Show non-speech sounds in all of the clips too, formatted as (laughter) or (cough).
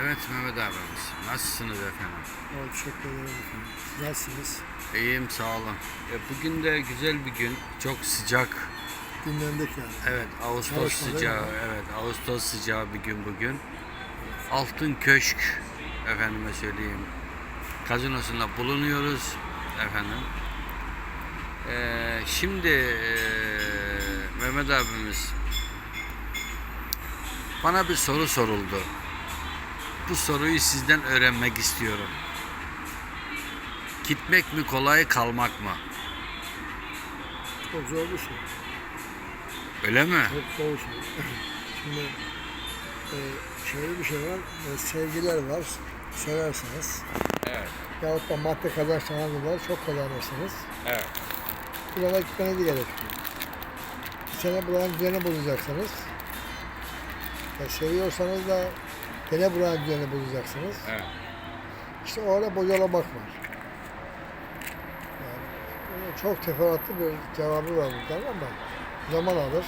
Evet Mehmet abimiz. Nasılsınız efendim? Evet, teşekkür ederim efendim. Nasılsınız? İyiyim sağ olun. E, bugün de güzel bir gün. Çok sıcak. Dinlendik yani. Evet Ağustos Çalışma değil sıcağı. mi? Evet Ağustos sıcağı bir gün bugün. Altın Köşk efendime söyleyeyim. Kazinosunda bulunuyoruz efendim. E, şimdi e, Mehmet abimiz bana bir soru soruldu. Bu soruyu sizden öğrenmek istiyorum. Gitmek mi kolay kalmak mı? Çok zor bir şey. Öyle mi? Çok zor bir şey. (clears throat) Şimdi e, şöyle bir şey var. E, sevgiler var. Severseniz. Evet. Yahut da madde kazançlarınız var. Çok kazanırsınız. Evet. Burada gitmeniz gerekiyor. Bir sene buranın düzeni bulacaksınız. E, seviyorsanız da gene buranın düzeni bulacaksınız. Evet. İşte orada bocalamak var. Yani çok teferruatlı bir cevabı var buradan ama zaman alır.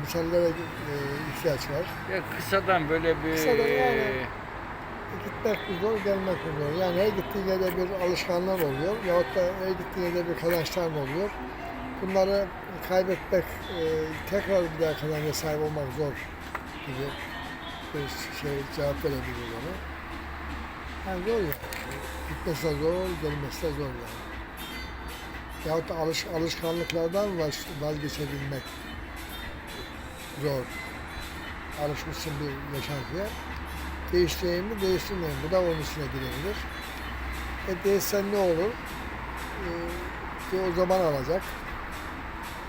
Misallere e, ihtiyaç var. Ya kısadan böyle bir Kısadan yani. Gitmek zor, gelmek zor? Yani her gittiğin yerde bir alışkanlık oluyor. Yahut da her gittiğin yerde bir kazançlar oluyor. Bunları kaybetmek, e, tekrar bir daha kazanca sahip olmak zor gibi şey cevap verebilir ona. Yani zor yani. Gitmesi de zor, gelmesi de zor yani. Yahut da alış, alışkanlıklardan vaz, vazgeçebilmek zor. Alışmışsın bir yaşantıya. Değiştireyim mi, değiştirmeyeyim? Bu da onun içine girebilir. E değişsen ne olur? E, o zaman alacak.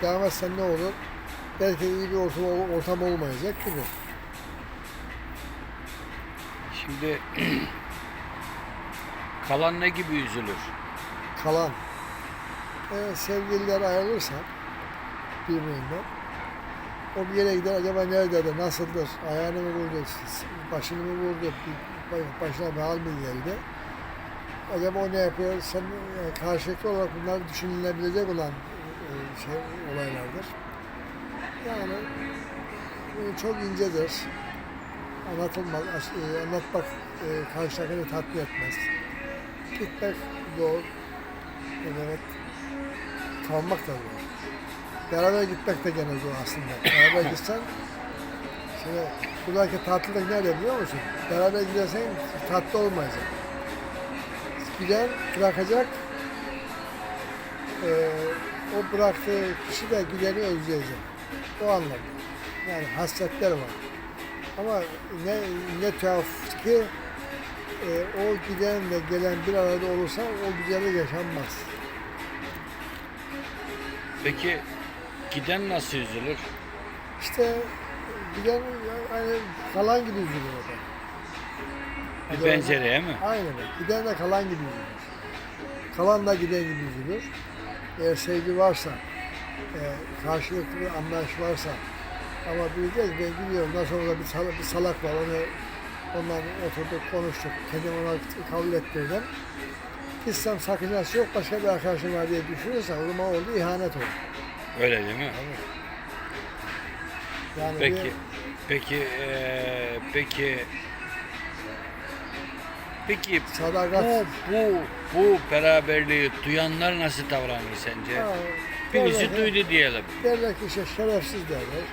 Devam etsen ne olur? Belki iyi bir ortam, ortam olmayacak gibi. Şimdi (clears throat) kalan ne gibi üzülür? kalan e, sevgililer ayrılırsa birbirinden o bir yere gider acaba nerededir, nasıldır, ayağını mı vurdu, başını mı vurdu, başına bir hal mi geldi? Acaba o ne yapıyor? Sen e, karşılıklı olarak bunlar düşünülebilecek olan e, şey olaylardır. Yani e, çok incedir. Anlatılmaz, e, anlatmak e, karşıdakini tatmin etmez. Gitmek zor, Evet. Kalmak da zor. Beraber gitmek de gene zor aslında. Beraber gitsen şimdi buradaki tatlılık nerede biliyor musun? Beraber gidersen tatlı olmayacak. Giden bırakacak eee, o bıraktığı kişi de gideni özleyecek. O anlamda. Yani hasretler var. Ama ne, ne tuhaf ki e, o gidenle gelen bir arada olursa o güzellik yaşanmaz. Peki giden nasıl üzülür? İşte giden yani kalan gibi üzülür o da. Bir benzeriye mi? Aynen öyle. Giden de kalan gibi üzülür. Kalan da giden gibi üzülür. Eğer sevgi varsa, e, karşılıklı anlayış varsa ama bileceğiz ben gidiyorum nasıl olsa bir salak, bir salak var onu ondan oturduk konuştuk kendim ona kabul ettirdim. Gitsem sakıncası yok başka bir arkadaşım var diye düşünürsen o zaman oldu ihanet olur. Öyle değil mi? Yani Peki bir- peki eee, peki Peki Sadakat. bu bu bu beraberliği duyanlar nasıl davranır sence? Ha, Birisi duydu diyelim. Derler ki işte şerefsiz derler.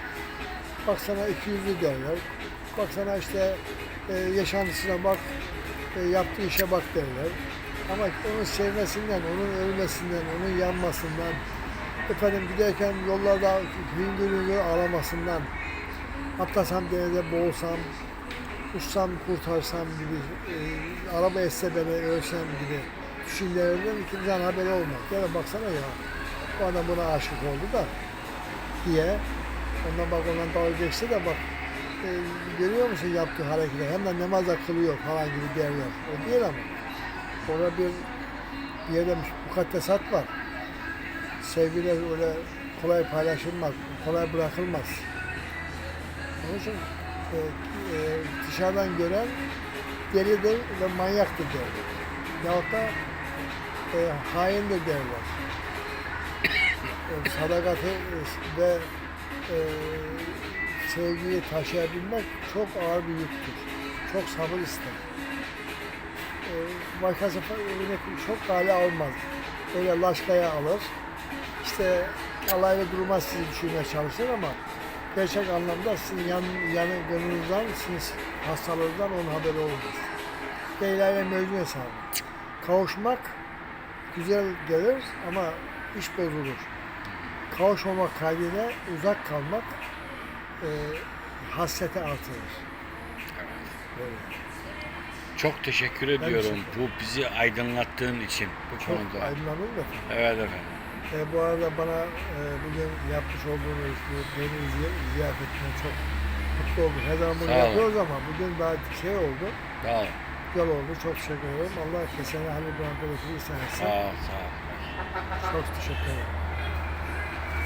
Bak sana iki yüzlü derler. Bak sana işte e, yaşantısına bak, e, yaptığı işe bak derler. Ama onun sevmesinden, onun ölmesinden, onun yanmasından, efendim giderken yollarda hüngür hüngür ağlamasından, atlasam denize boğulsam, uçsam kurtarsam gibi, e, araba etse beni ölsem gibi düşüncelerden kimsenin haberi olmaz. Yani baksana ya, bu adam buna aşık oldu da diye. Ondan bak ondan dalga geçse de bak e, görüyor musun yaptığı hareketler? Hem de namaz da kılıyor falan gibi derler. O değil ama. Orada bir, bir yerde mukaddesat var. Sevgiler öyle kolay paylaşılmaz, kolay bırakılmaz. Onun için e, e, dışarıdan gören delidir ve manyaktır derler. Yahut da e, haindir derler. (coughs) E, sadakati ve e, sevgiyi taşıyabilmek çok ağır bir yüktür. çok sabır ister. E, başkası öyle çok hale almaz. Böyle laşkaya alır. İşte alaylı durmaz sizi düşürmeye çalışır ama gerçek anlamda sizin yan, yanı gönlünüzden, sizin hastalığınızdan onun haberi olmaz. Leyla ile Mecnun hesabı. Kavuşmak güzel gelir ama iş bozulur. Kavuşmamak kaydıyla uzak kalmak e, hasreti artırır. Böyle. Çok teşekkür ediyorum teşekkür bu bizi aydınlattığın için bu Çok konuda. aydınlanır da. Evet efendim. E, bu arada bana e, bugün yapmış olduğunuz bu beni ziy- ziyafetine çok mutlu oldum. Her zaman bunu Sağ olun. yapıyoruz ama bugün daha şey oldu. Sağ ol. Güzel oldu. Çok teşekkür ederim. Allah kesene Halil ihsan etsin. Sağ ol. Sağ ol. Çok teşekkür ederim.